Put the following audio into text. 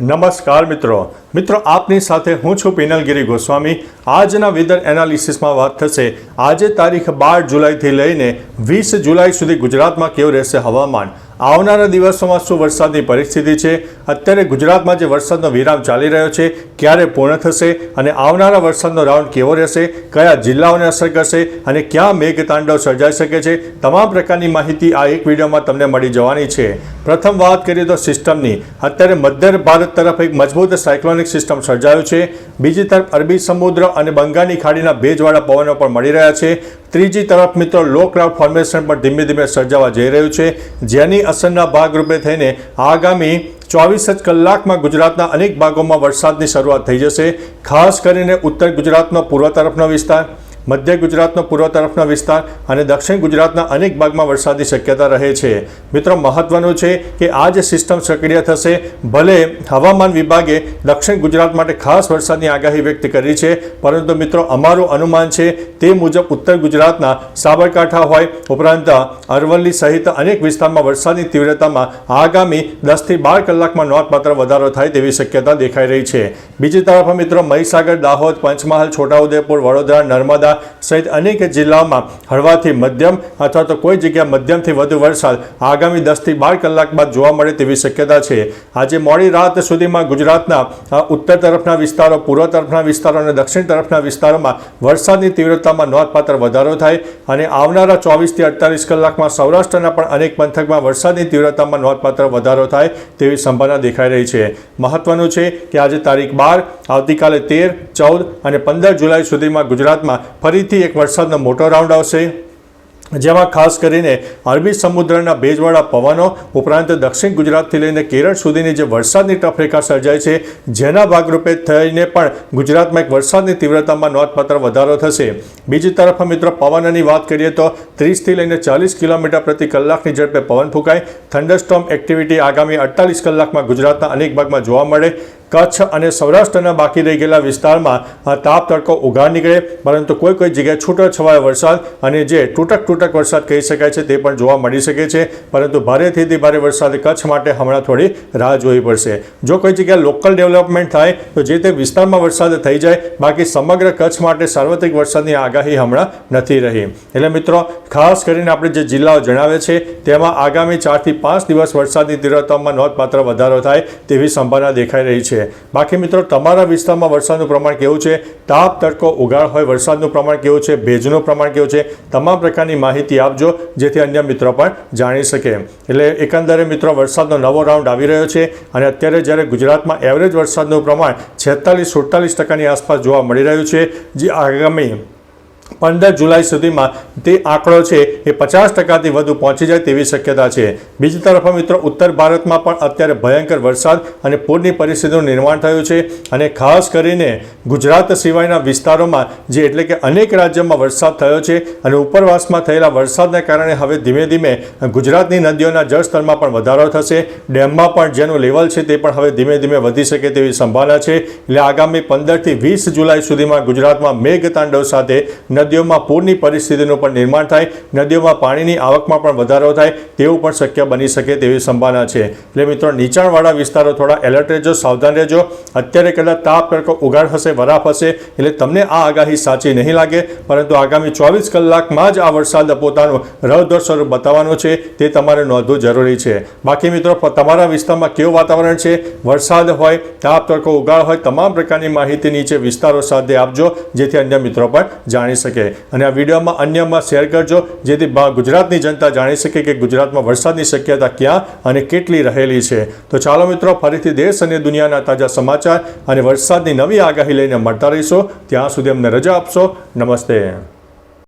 નમસ્કાર મિત્રો. મિત્રો, આપની સાથે હું છું પિનલગીરી ગોસ્વામી. આજના વેધર એનાલિસિસમાં વાત થશે. આજે તારીખ બાર જુલાઈથી લઈને વીસ જુલાઈ સુધી ગુજરાતમાં કેવું રહેશે હવામાન? આવનારા દિવસોમાં શું વરસાદની પરિસ્થિતિ છે? અત્યારે ગુજરાતમાં જે વરસાદનો વિરામ ચાલી રહ્યો છે, ક્યારે પૂર્ણ થશે અને આવનારા વરસાદનો રાઉન્ડ કેવો રહેશે, કયા જિલ્લાઓને અસર કરશે અને ક્યાં મેઘતાંડવ સર્જાઈ શકે છે, તમામ પ્રકારની માહિતી આ એક વિડીયોમાં તમને મળી જવાની છે. પ્રથમ વાત કરીએ તો સિસ્ટમની. અત્યારે મધ્ય ભારત તરફ એક મજબૂત સાયક્લોનિક સિસ્ટમ સર્જાયું છે. બીજી તરફ અરબી સમુદ્ર અને બંગાળની ખાડીના ભેજવાળા પવનો પણ મળી રહ્યા છે. ત્રીજી તરફ મિત્રો લો ક્લાઉડ ફોર્મેશન પણ ધીમે ધીમે સર્જાવા જઈ રહ્યું છે. જેની અસરના ભાગરૂપે થઈને આગામી ચોવીસ જ કલાકમાં ગુજરાતના અનેક ભાગોમાં વરસાદની શરૂઆત થઈ જશે, ખાસ કરીને ઉત્તર ગુજરાતનો પૂર્વ તરફનો વિસ્તાર. મધ્ય ગુજરાતનો પૂર્વ તરફનો વિસ્તાર અને દક્ષિણ ગુજરાતના અનેક ભાગમાં વરસાદની શક્યતા રહે છે. મિત્રો, મહત્વનું છે કે આ જે સિસ્ટમ સક્રિય થશે. ભલે હવામાન વિભાગે દક્ષિણ ગુજરાત માટે ખાસ વરસાદની આગાહી વ્યક્ત કરી છે, પરંતુ મિત્રો, અમારું અનુમાન છે તે મુજબ ઉત્તર ગુજરાતના સાબરકાંઠા હોય, ઉપરાંત અરવલ્લી સહિત અનેક વિસ્તારમાં વરસાદની તીવ્રતામાં આગામી દસથી બાર કલાકમાં નોંધપાત્ર વધારો થાય તેવી શક્યતા દેખાઈ રહી છે. બીજી તરફ મિત્રો, મહીસાગર, દાહોદ, પંચમહાલ, છોટાઉદેપુર, વડોદરા, નર્મદા સહિત અનેક જિલ્લાઓમાં હળવાથી મધ્યમ અથવા તો કોઈ જગ્યા મધ્યમથી વધુ વરસાદ આગામી દસથી બાર કલાક બાદ જોવા મળે તેવી શક્યતા છે. આજે મોડી રાત સુધીમાં ગુજરાતના ઉત્તર તરફના વિસ્તારો, પૂર્વ તરફના વિસ્તારો અને દક્ષિણ તરફના વિસ્તારોમાં વરસાદની તીવ્રતામાં નોંધપાત્ર વધારો થાય અને આવનારા ચોવીસથી અડતાલીસ કલાકમાં સૌરાષ્ટ્રના પણ અનેક પંથકમાં વરસાદની તીવ્રતામાં નોંધપાત્ર વધારો થાય તેવી સંભાવના દેખાઈ રહી છે. મહત્વનું છે કે આજે તારીખ બાર, આવતીકાલે તેર, ચૌદ અને પંદર જુલાઈ સુધીમાં ગુજરાતમાં ફરીથી એક વરસાદનો મોટો રાઉન્ડ આવશે. જેમાં ખાસ કરીને અરબી સમુદ્રના ભેજવાળા પવનો ઉપરાંત દક્ષિણ ગુજરાતથી લઈને કેરળ સુધીની જે વરસાદની ટફરેખા સર્જાય છે, જેના ભાગરૂપે થઈને પણ ગુજરાતમાં એક વરસાદની તીવ્રતામાં નોંધપાત્ર વધારો થશે. બીજી તરફ મિત્રો, પવનની વાત કરીએ તો ત્રીસથી લઈને ચાલીસ કિલોમીટર પ્રતિ કલાકની ઝડપે પવન ફૂંકાય. થંડરસ્ટોમ એક્ટિવિટી આગામી અડતાલીસ કલાકમાં ગુજરાતના અનેક ભાગમાં જોવા મળે. કચ્છ અને સૌરાષ્ટ્રના બાકી રહી ગયેલા વિસ્તારમાં તાપ તડકો ઉઘાડ નીકળે, પરંતુ કોઈ કોઈ જગ્યાએ છૂટો છવાયો વરસાદ અને જે તૂટક તૂટક વરસાદ કહી શકાય છે તે પણ જોવા મળી શકે છે, પરંતુ ભારેથી અતિ ભારે વરસાદ કચ્છ માટે હમણાં થોડી રાહ જોવી પડશે. જો કોઈ જગ્યાએ લોકલ ડેવલપમેન્ટ થાય, તો જે તે વિસ્તારમાં વરસાદ થઈ જાય, બાકી સમગ્ર કચ્છ માટે સાર્વત્રિક વરસાદની આગાહી હમણાં નથી રહી. એટલે મિત્રો, ખાસ કરીને આપણે જે જિલ્લાઓ જણાવે છે, તેમાં આગામી ચારથી પાંચ દિવસ વરસાદની તીવ્રતામાં નોંધપાત્ર વધારો થાય તેવી સંભાવના દેખાઈ રહી છે. બાકી મિત્રો, તમારા વિસ્તારમાં વરસાદનું પ્રમાણ કેવું છે? તાપ, તડકો, ઉગાડ હોય, વરસાદનું પ્રમાણ કેવું છે? ભેજનું પ્રમાણ કેવું છે? તમામ પ્રકારની માહિતી આપજો, જેથી અન્ય મિત્રો પણ જાણી શકે. એટલે એકંદરે મિત્રો, વરસાદનો નવો રાઉન્ડ આવી રહ્યો છે અને અત્યારે જ્યારે ગુજરાતમાં એવરેજ વરસાદનું પ્રમાણ છેતાલીસ, સુડતાલીસ ટકાની આસપાસ જોવા મળી રહ્યું છે, જે આગામી પંદર જુલાઈ સુધીમાં તે આંકડો છે એ પચાસ ટકાથી વધુ પહોંચી જાય તેવી શક્યતા છે. બીજી તરફ મિત્રો, ઉત્તર ભારતમાં પણ અત્યારે ભયંકર વરસાદ અને પૂરની પરિસ્થિતિનું નિર્માણ થયું છે અને ખાસ કરીને ગુજરાત સિવાયના વિસ્તારોમાં જે એટલે કે અનેક રાજ્યોમાં વરસાદ થયો છે અને ઉપરવાસમાં થયેલા વરસાદને કારણે હવે ધીમે ધીમે ગુજરાતની નદીઓના જળસ્તરમાં પણ વધારો થશે. ડેમમાં પણ જેનું લેવલ છે તે પણ હવે ધીમે ધીમે વધી શકે તેવી સંભાવના છે. એટલે આગામી પંદરથી વીસ જુલાઈ સુધીમાં ગુજરાતમાં મેઘતાંડવ સાથે નદીઓમાં પૂરની પરિસ્થિતિનું પણ નિર્માણ થાય, નદીઓમાં પાણીની આવકમાં પણ વધારો થાય, તેવું પણ શક્ય બની શકે તેવી સંભાવના છે. એટલે મિત્રો, નીચાણવાળા વિસ્તારો થોડા એલર્ટ રહેજો, સાવધાન રહેજો. અત્યારે કદાચ તાપ તડકો ઉગાડ હશે વરાફ હશે, એટલે તમને આ આગાહી સાચી નહીં લાગે. પરંતુ આગામી ચોવીસ કલાકમાં જ આ વરસાદ પોતાનું રૌદ્ર સ્વરૂપ બતાવવાનો છે, તે તમારે નોંધવું જરૂરી છે. બાકી મિત્રો તમારા વિસ્તારમાં કેવું વાતાવરણ છે? વરસાદ હોય, તાપ તડકો ઉગાડ હોય, તમામ પ્રકારની માહિતી નીચે વિસ્તારો સાથે આપજો, જેથી અન્ય મિત્રો પણ જાણી શકે. અને આ વિડીયોમાં અન્યમાં શેર કરજો, જેથી ગુજરાતની જનતા જાણી શકે કે ગુજરાતમાં વરસાદની શક્યતા ક્યાં અને કેટલી રહેલી છે. તો ચાલો મિત્રો, ફરીથી દેશ અને દુનિયાના તાજા સમાચાર અને વરસાદની નવી આગાહી લઈને મળતા રહીશું. ત્યાં સુધી અમને રજા આપશો. નમસ્તે.